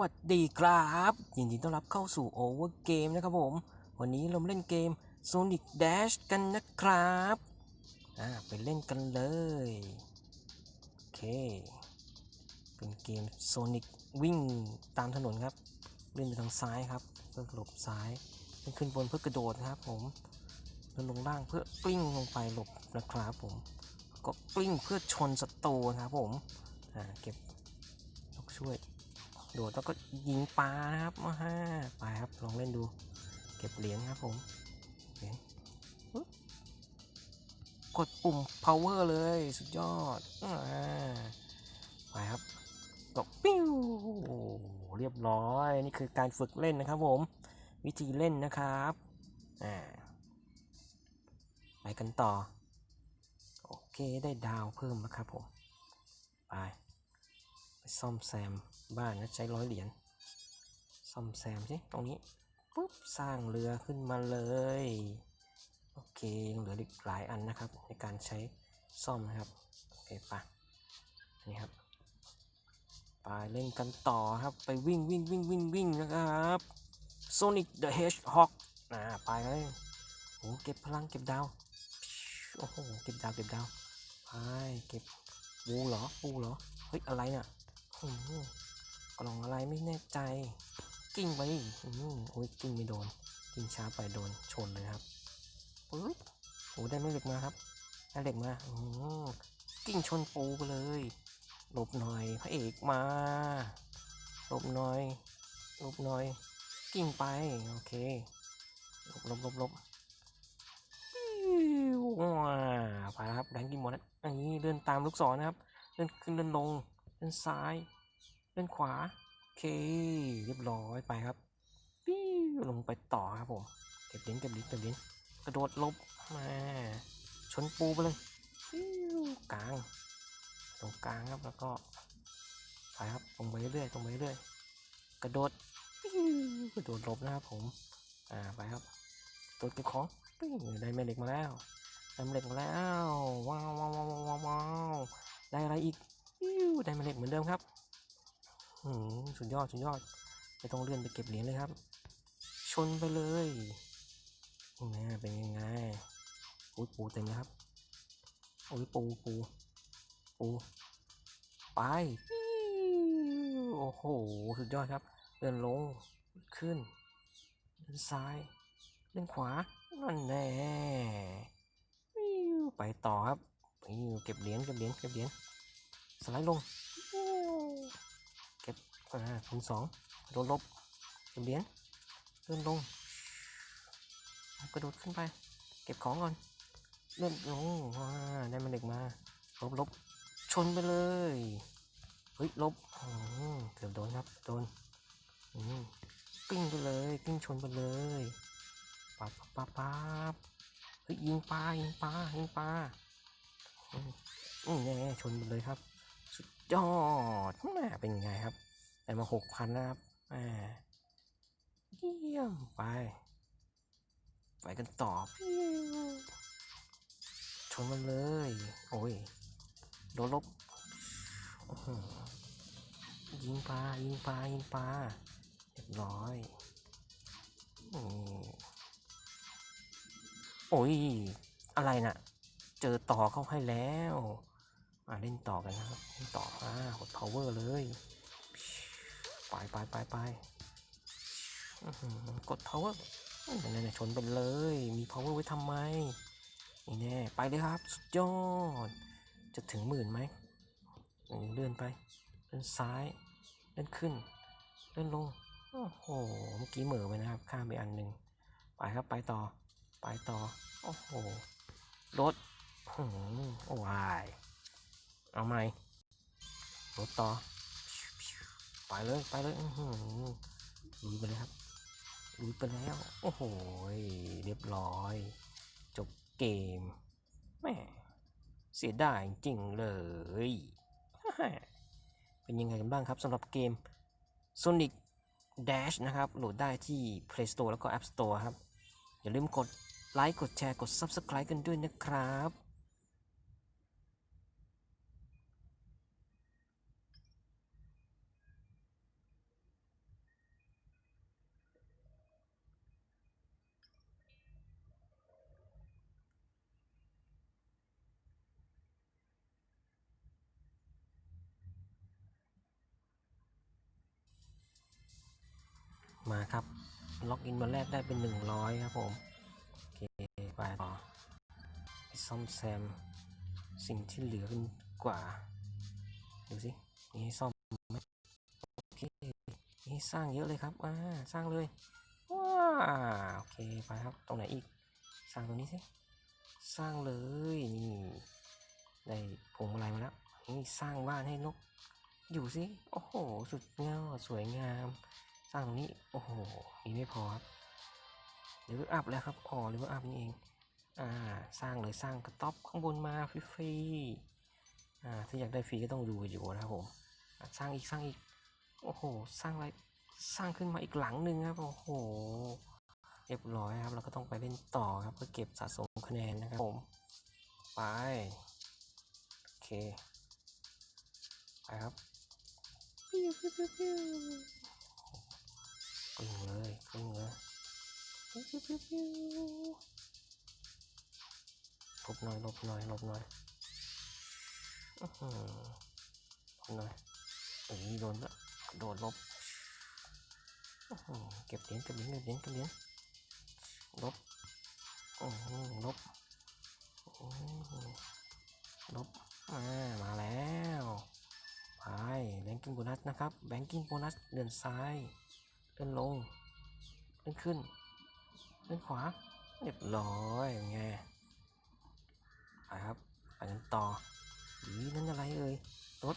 วัสดีครับยินดีต้อนรับเข้าสู่ Over Game นะครับผม วันนี้เราเล่นเกม Sonic Dash กันนะครับอ่าไปเล่นกันเลยโอเค เป็นเกม Sonic วิ่งตามถนนครับเล่นไปทางซ้ายครับเพื่อหลบซ้ายเล่นขึ้นบนเพื่อกระโดดครับผมแล้วลงล่างเพื่อกลิ้งลงไปหลบนะครับผมก็กลิ้งเพื่อชนศัตรูครับผมอ่าเก็บช่วย โดดแล้วก็ยิงปลานะครับมาฮ่าไปครับลองเล่นดู เก็บเหรียญครับผมเหรียญกดปุ่ม power เลยสุดยอดอ่าไปครับตกปิ้วเรียบร้อย นี่คือการฝึกเล่นนะครับผม วิธีเล่นนะครับอ่าไปกันต่อ โอเคได้ดาวเพิ่มแล้วครับผม ไป ซ่อมแซมบ้านนะใช้ร้อยเหรียญซ่อมแซมสิตรงนี้ปุ๊บสร้างเรือขึ้นมาเลยโอเคยังเหลืออีกหลายอันนะครับ ในการใช้ซ่อมนะครับโอเคปะนี่ครับไปเล่นกันต่อครับไปวิ่งวิ่งวิ่งวิ่งวิ่งนะครับ Sonic the Hedgehog อ่าไปเลยโอ้เก็บพลังเก็บดาวโอ้โหเก็บดาวเก็บดาวไปเก็บปูเหรอปูเหรอเฮ้ยอะไรเนี่ย โอ้กล่องอะไรไม่แน่ใจ กิ้งไปอืมโอ้ยกิ้งไม่โดน กิ้งช้าไปโดนชนเลยครับปึ๊บโอ้ได้แม่เหล็กมาครับได้เหล็กมาอืมกิ้งชนปูไปเลยหลบหน่อยพระเอกมาหลบหน่อยหลบหน่อย กิ้งไปโอเคหลบหลบหลบหลบปิ้วว้าไปแล้วครับแดงกินหมดแล้วอันนี้เดินตามลูกศรนะครับ เดินขึ้นเดินลง ด้านซ้ายด้านขวา โอเค เรียบร้อยไปครับปิ้วลงไปต่อครับผม เก็บเหรียญเก็บเหรียญเก็บเหรียญกระโดดลบมาชนปูไปเลยปิ้วกลาง ตรงกลางครับแล้วก็ไปครับตรงไปเรื่อยตรงไปเรื่อยกระโดดปิ้วกระโดดลบนะครับผม อ่าไปครับตัวเก็บของปิ้วได้แม่เหล็กมาแล้วได้แม่เหล็กมาแล้วว้าวว้าวว้าวว้าวได้อะไรอีก ปิ้วได้ม่เล็กเหมือนเดิมครับหืมสุดยอดสุดยอดไม่ต้องเลื่อนไปเก็บเหรียญเลยครับ ชนไปเลยนี่นะเป็นยังไงอุ้ยปูเต็มแล้วครับอุ้ยปูปูปูไปโอ้โหสุดยอดครับ เดินลงขึ้นเดินซ้ายเดินขวานั่นแน่ไปต่อครับเก็บเหรียญเก็บเหรียญเก็บเหรียญ สไลด์ลง เก็บอ่าคูณสองโดดลบเก็บเหรียญเลื่อนลงกระโดดขึ้นไป เก็บของก่อนเลื่อนลงว้าได้มาเด็กมา ลบลบชนไปเลย เฮ้ย ลบเกือบโดนครับ โดนอืมปิ้งไปเลย ปิ้งชนไปเลยปั๊บปั๊บปั๊บเฮ้ยยิงปลายิงปลายิงปลาอืมนี่แน่ชนไปเลยครับ ยอดแม่เป็นไงครับได้มาหกพันนะครับแม่เยี่ยมไป ไปกันต่อชนมันเลย โอ้ยโดนลบยิงปลายิงปลายิงปลาเรียบร้อยโอ้ย อะไรน่ะ เจอต่อเข้าให้แล้ว อ่าเล่นต่อกันนะครับเล่นต่ออ่ากด power เลยไปไปไปไปอื้อหือกด power นั่นน่ชนไปเลย มี power ไว้ทำไมนี่แน่ไปเลยครับ สุดยอด จะถึงหมื่นไหมเลื่อนไป เลื่อนซ้าย เลื่อนขึ้น เลื่อนลง โอ้โห เมื่อกี้เหม่อไปนะครับ ข้ามไปอันหนึ่งไปครับ ไปต่อ ไปต่อ โอ้โห รถหืมวาย เอาไหม่รถต่อ ไปเลยไปเลยหลุยไปเลยครับลุยไปแล้ว โอ้โห เรียบร้อย จบเกมแม่เสียดายจริงเลย เป็นยังไงกันบ้างครับสำหรับเกม Sonic Dash นะครับ โหลดได้ที่ Play Store แล้วก็ App Store ครับ อย่าลืมกดไลค์ กดแชร์ กด Subscribe กันด้วยนะครับ มาครับ ล็อกอินวันแรกได้เป็นหนึ่งร้อยครับผม โอเค ไปต่อไปซ่อมแซม สิ่งที่เหลือกันกว่า ดูสิมีให้ซ่อมไหมโอเคมีให้สร้างเยอะเลยครับ อ่า สร้างเลย ว้าโอเค ไปครับ ตรงไหนอีก สร้างตรงนี้สิ สร้างเลย นี่ ได้พวงมาลัยมาแล้ว นี่สร้างบ้านให้นก อยู่สิ โอ้โห สุดยอดสวยงาม สร้างตรงนี้ โอ้โห มีไม่พอครับเลเวลอัพแล้วครับอ๋อเลเวลอัพนี่เอง อ่า สร้างเลยสร้างกระต๊อบข้างบนมาฟรีๆอ่า ถ้าอยากได้ฟรีก็ต้องดูอยู่นะครับผม สร้างอีกสร้างอีก โอ้โห สร้างอะไร สร้างขึ้นมาอีกหลังหนึ่งครับ โอ้โห เรียบร้อยครับ เราก็ต้องไปเล่นต่อครับเพื่อเก็บสะสมคะแนนนะครับผม ไป โอเค ไปครับ งเลยกลิ้งเลยปิ้วปิ้วปิ้วปิ้วหลบหน่อยหลบหน่อยหลบหน่อยหลบหน่อยเอ้ยโดนละโดดหลบเก็บเหรียญเก็บเหรียญเก็บเหรียญเก็บเหรียญลบโอ้ลบโอ้ลบมามาแล้วไปแบงกิ้งโบนัสนะครับแบงกิ้งโบนัสเดินซ้าย เดินลงเดินขึ้นเดินขวาเรียบร้อยไงไปครับไปกันต่ออีนั่นอะไรเอ่ยรถ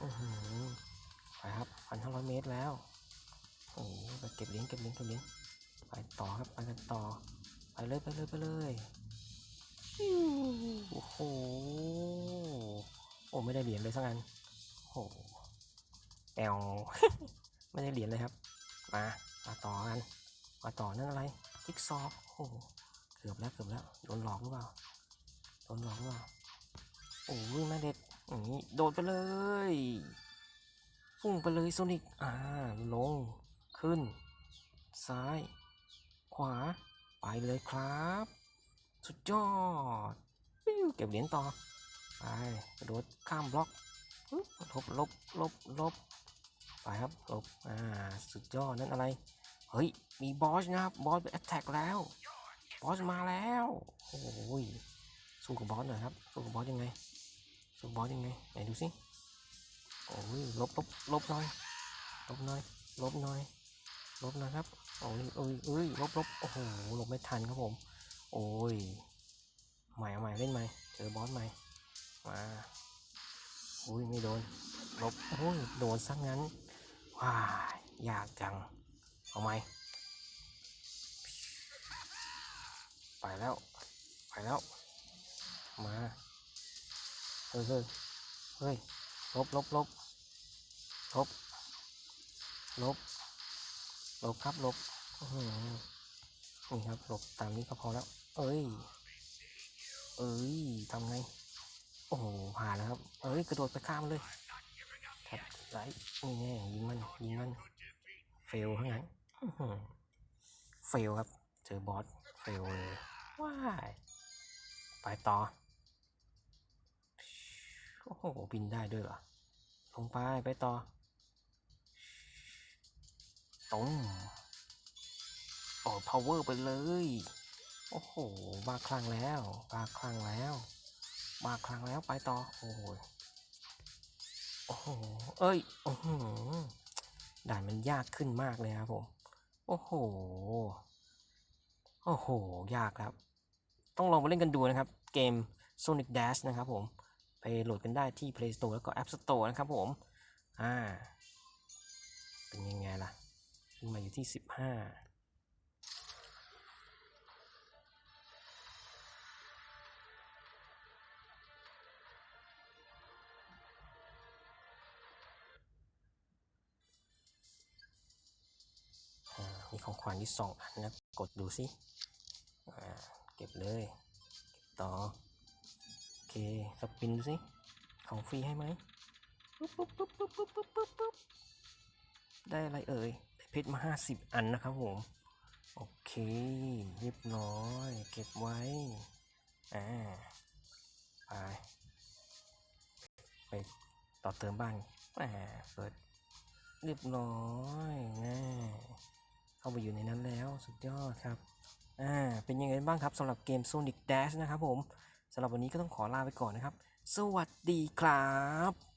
อือหือไปครับพันห้าร้อยเมตรแล้วโอ้โหไปเก็บเหรียญเก็บเหรียญเก็บเหรียญไปต่อครับไปกันต่อ ไปเลยไปเลยไปเลยโอ้โหโอ้ไม่ได้เหรียญเลยสักอันโอ้แอลไม่ได้เหรียญเลยครับ มามาต่อกันมาต่อนั่นอะไรจิ๊กซอว์โอ้โหเกือบแล้วเกือบแล้วโดนหลอกหรือเปล่าโดนหลอกหรือเปล่าโอ้ยแม่เด็ดอย่างนี้โดดไปเลยพุ่งไปเลยโซนิกอ่าลงขึ้น ซ้าย ขวา ไปเลยครับ สุดยอดเก็บเหรียญต่อไปกระโดดข้ามบล็อกปึ๊บลบลบลบลบ ไปครับลบอ่าสุดยอดนั่นอะไร เฮ้ย มีบอสนะครับ บอสเป็นแอตแทกแล้ว บอสมาแล้ว โอ้ย สู้กับบอสหน่อยครับ สู้กับบอสยังไง สู้กับบอสยังไง ไหนดูสิ โอ้ย ลบลบลบหน่อย ลบหน่อย ลบหน่อย ลบหน่อยครับ โอ้ยเอ้ยเอ้ยลบลบโอ้โห ลบไม่ทันครับผม โอ้ย ใหม่ใหม่เล่นใหม่ เจอบอสใหม่ มา อุ้ยไม่โดน ลบ โอ้ย โดนซะงั้น ว้ายากจัง เอาไหม ไปแล้ว ไปแล้ว มา เฮ้ยเฮ้ยเฮ้ยลบลบลบลบลบลบครับลบนี่ครับลบตามนี้ก็พอแล้ว เอ้ย เอ้ยทำไง โอ้โหผ่านแล้วครับ เอ้ย กระโดดไปข้ามเลย ครับไรนี่แน่ยิงมันยิงมันเฟลทั้งนั้นเฟลครับ เจอบอสเฟลเลยว้ายไปต่อ โอ้โห บินได้ด้วยเหรอ ลงไป ไปต่อตรงโอ้พาวเวอร์ไปเลย โอ้โห บ้าคลั่งแล้ว บ้าคลั่งแล้ว บ้าคลั่งแล้ว ไปต่อ โอ้โห โอ้โห เอ้ย โอ้โห ด่านมันยากขึ้นมากเลยครับผม โอ้โห โอ้โห ยากครับ ต้องลองมาเล่นกันดูนะครับ เกม Sonic Dash นะครับผม ไปโหลดกันได้ที่ Play Store แล้วก็ App Store นะครับผม อ่า เป็นยังไงล่ะ ขึ้นมาอยู่ที่ 15 ของขวัญที่สองอันนะ กดดูสิเก็บเลยเต่อ โอเคสปินดูสิ ของฟรีให้ไหมปุ๊บปุ๊บปุ๊บปุ๊บปุ๊บปุ๊บปุ๊บปุ๊บได้อะไรเอ่ย ได้เพชรมาห้าสิบอันนะครับผม โอเค เรียบร้อย เก็บไว้ อ่า ไป ไปต่อเติมบ้านอ่าเปิดเรียบร้อยนะ เข้าไปอยู่ในนั้นแล้วสุดยอดครับ อ่า เป็นยังไงบ้างครับสำหรับเกม Sonic Dash นะครับผมสำหรับวันนี้ก็ต้องขอลาไปก่อนนะครับ สวัสดีครับ